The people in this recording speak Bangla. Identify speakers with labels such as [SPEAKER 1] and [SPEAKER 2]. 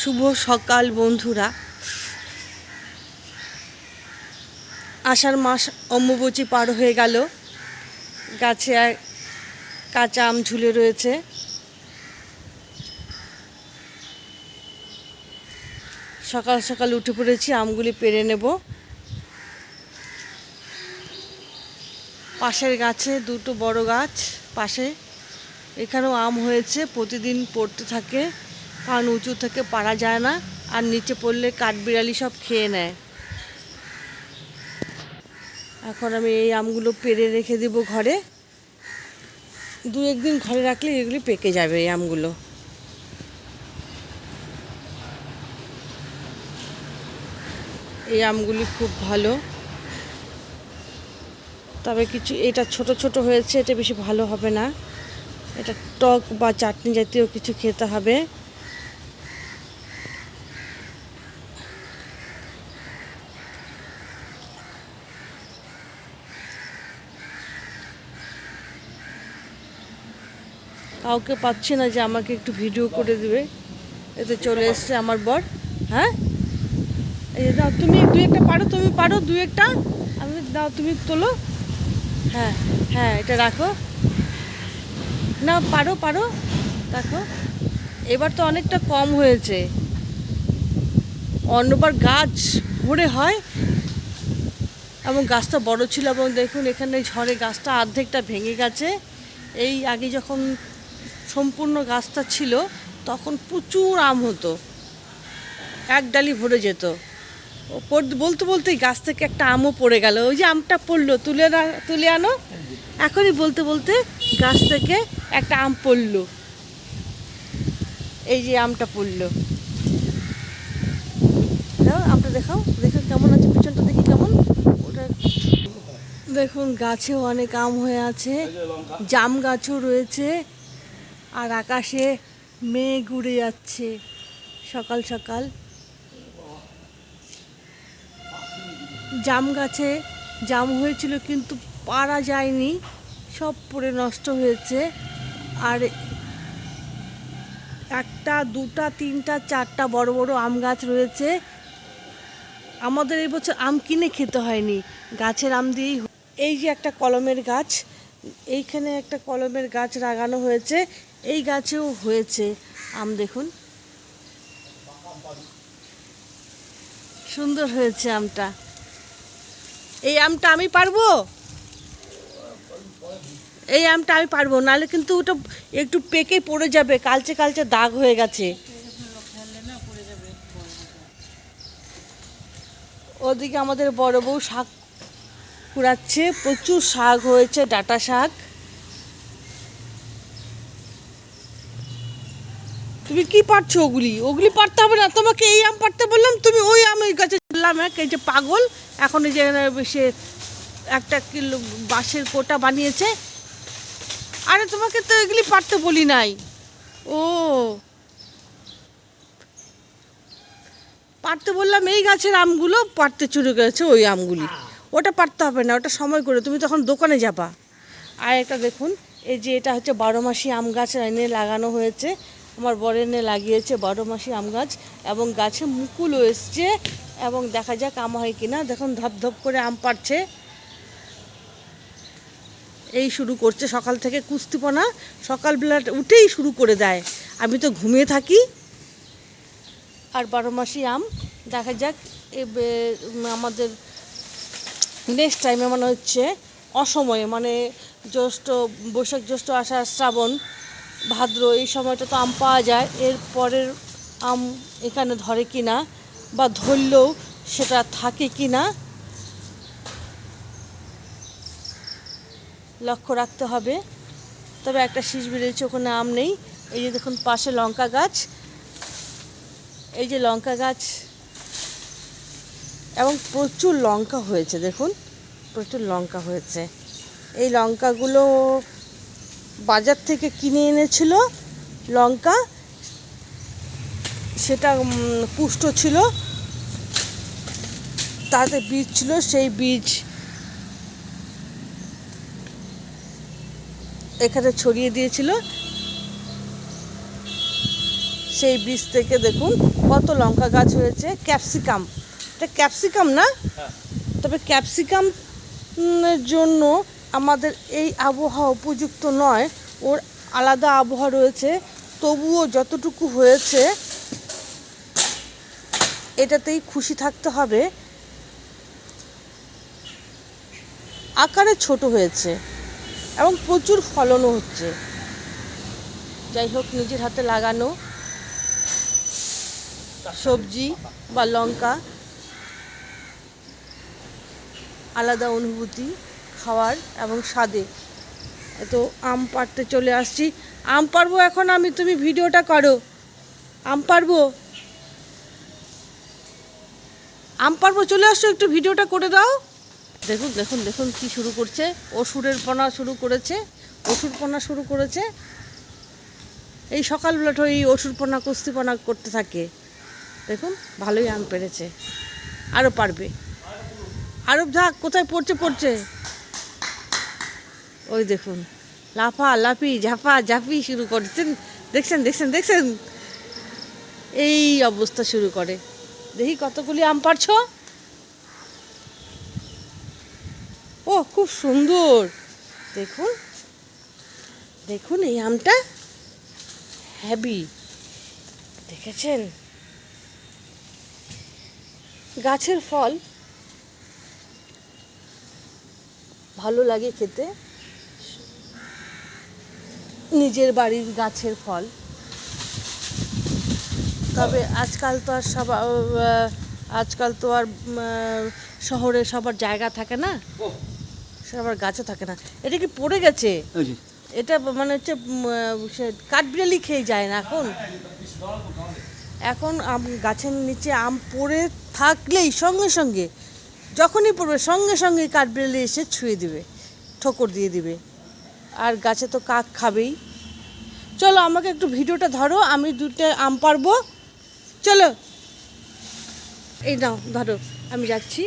[SPEAKER 1] শুভ সকাল, বন্ধুরা। আষাঢ় মাস অম্বুবচী পার হয়ে গেল। গাছে কাঁচা আম ঝুলে রয়েছে। সকাল সকাল উঠে পড়েছি, আমগুলি পেরে নেব। পাশের গাছে দুটো বড় গাছ, পাশে এখানেও আম হয়েছে, প্রতিদিন পড়তে থাকে। কারণ উঁচু থেকে পারা যায় না, আর নিচে পড়লে কাঠবিড়ালি সব খেয়ে নেয়। এখন আমি এই আমগুলো পেরে রেখে দেব ঘরে। দু একদিন ঘরে রাখলে এগুলি পেকে যাবে এই আমগুলো। এই আমগুলি খুব ভালো। তবে কিছু, এটা ছোট ছোট হয়েছে, এটা বেশি ভালো হবে না। এটা টক বা চাটনি জাতীয় কিছু খেতে হবে। কাউকে পাচ্ছি না যে আমাকে একটু ভিডিও করে দেবে। এতে চলে এসছে আমার বর হ্যাঁ? দাও, তুমি দু একটা পারো, তুমি পারো দু একটা। আমি দাও, তুমি তোলো। হ্যাঁ হ্যাঁ এটা রাখো। না, পারো পারো দেখো এবার তো অনেকটা কম হয়েছে। অন্যবার গাছ ভরে হয়। এবং গাছটা বড় ছিল, এবং দেখুন, এখানে ঝড়ে গাছটা অর্ধেকটা ভেঙে গেছে। এই আগে যখন সম্পূর্ণ গাছটা ছিল, তখন প্রচুর আম হতো। এক ডালি ভরে যেত। বলতে বলতেই গাছ থেকে একটা আমও পড়ে গেল। ওই যে আমটা পড়ল, তুলে তুলে আনো। এখনই বলতে বলতে গাছ থেকে একটা আম পড়ল। এই যে আমটা পড়ল। আমটা দেখাও। দেখো কেমন আছে, পিছনটা দেখি কেমন। ওটা দেখুন গাছেও অনেক আম হয়ে আছে। জাম গাছও রয়েছে। আর আকাশে মেঘ উড়ে যাচ্ছে সকাল সকাল। জাম গাছে জাম হয়েছিল কিন্তু পারা যায়নি, সব পড়ে নষ্ট হয়েছে। আর একটা, দুটা, তিনটা, চারটা বড় বড় আম গাছ রয়েছে। আমাদের এই বছর আম কিনে খেতে হয়নি, গাছের আম দিয়েই এই যে একটা কলমের গাছ, এইখানে একটা কলমের গাছ লাগানো হয়েছে। এই গাছেও হয়েছে। আম দেখুন। সুন্দর হয়েছে আমটা। এই আমটা আমি পারব? এই আমটা আমি পারব নাহলে কিন্তু ওটা একটু পেকে পড়ে যাবে, কালচে কালচে দাগ হয়ে গেছে। ওদিকে আমাদের বড় বউ শাক কুড়াচ্ছে, প্রচুর শাক হয়েছে, ডাটা শাক। তুমি কি পারছ ওগুলি? ওগুলি পারতে হবে না। তোমাকে এই আম পারতে বললাম, তুমি ওই আম ওই গাছে চললাম। এক এই যে পাগল, এখন এই যে সে একটা কিলো বাঁশের কোটা বানিয়েছে। আরে, তোমাকে তো এগুলি পারতে বলি নাই। ও। পারতে বললাম এই গাছের আমগুলো পারতে চুরে গেছে ওই আমগুলি। ওটা পারতে হবে না, ওটা সময় করে। তুমি তখন দোকানে যাবা। আর একটা দেখুন, এই যে এটা হচ্ছে বারো মাসি আম গাছ এনে লাগানো হয়েছে। আমার বর এনে লাগিয়েছে বারো মাসি আম গাছ এবং গাছে মুকুলও এসছে এবং দেখা যাক আম হয় কিনা। দেখুন, ধপ ধপ করে আম পাড়ছে। এই শুরু করছে সকাল থেকে কুস্তিপনা। সকালবেলা উঠেই শুরু করে দেয়। আমি তো ঘুমিয়ে থাকি। আর বারো মাসি আম, দেখা যাক আমাদের নেক্সট টাইমে মনে হচ্ছে অসময়ে মানে জ্যৈষ্ঠ, বৈশাখ জ্যৈষ্ঠ আষাঢ় শ্রাবণ। ভাদ্র, এই সময়টা তো আম পাওয়া যায়। এর পরের আম এখানে ধরে কি না বা ধরলেও সেটা থাকে কি না লক্ষ্য রাখতে হবে। তবে একটা শীষ বেরিয়েছে ওখানে আম নেই। এই যে দেখুন, পাশে লঙ্কা গাছ। এই যে লঙ্কা গাছ। এবং প্রচুর লঙ্কা হয়েছে, দেখুন। প্রচুর লঙ্কা হয়েছে। এই লঙ্কাগুলো বাজার থেকে কিনে এনেছিল লঙ্কা। সেটা পুষ্ট ছিল। তাতে বীজ ছিল সেই বীজ এখানে ছড়িয়ে দিয়েছিল। সেই বীজ থেকে দেখুন কত লঙ্কা গাছ হয়েছে। ক্যাপসিকাম। এটা ক্যাপসিকাম না? তবে ক্যাপসিকাম জন্য আমাদের এই আবহাওয়া উপযুক্ত নয়, ওর আলাদা আবহাওয়া রয়েছে। তবুও যতটুকু হয়েছে, এটাতেই খুশি থাকতে হবে। আকারে ছোট হয়েছে এবং প্রচুর ফলনও হচ্ছে। যাই হোক, নিজের হাতে লাগানো সবজি বা লঙ্কা, আলাদা অনুভূতি। খাওয়ার এবং স্বাদে। তো আম পাড়তে চলে আসছি। আম পারব এখন আমি তুমি ভিডিওটা করো। আম পারব আম পারব চলে আসছো একটু ভিডিওটা করে দাও। দেখুন দেখুন দেখুন কি শুরু করছে। ওষুধের পনা শুরু করেছে। ওষুধ পনা শুরু করেছে। এই সকালবেলা তো এই ওষুধপনা কুস্তিপনা করতে থাকে। দেখুন ভালোই আম পেরেছে আরও পারবে আরব ঝাঁক কোথায় পড়ছে পড়ছে? ওই দেখুন, লাফা, লাফি ঝাপা ঝাপি শুরু করছেন দেখছেন? দেখছেন দেখছেন এই অবস্থা শুরু করে। দেখি কতগুলি আম পারছ ও, খুব সুন্দর। দেখুন দেখুন এই আমটা। হ্যাবি দেখেছেন? গাছের ফল। ভালো লাগে খেতে। নিজের বাড়ির গাছের ফল। তবে আজকাল তো আর সব আজকাল তো আর শহরে সবার জায়গা থাকে না। সবার গাছও থাকে না। এটা কি পড়ে গেছে? এটা মানে হচ্ছে কাঠবিড়ালি খেয়ে যায় না এখন? এখন আম গাছের নিচে আম পড়ে থাকলেই সঙ্গে সঙ্গে যখনই পড়বে সঙ্গে সঙ্গে কাঠবিড়ালি এসে ছুঁয়ে দিবে ঠোকর দিয়ে দিবে। আর গাছে তো কাক খাবেই। চলো আমাকে একটু ভিডিওটা ধরো, আমি দুটো আম পারব। চলো। এই নাও, ধরো, আমি যাচ্ছি।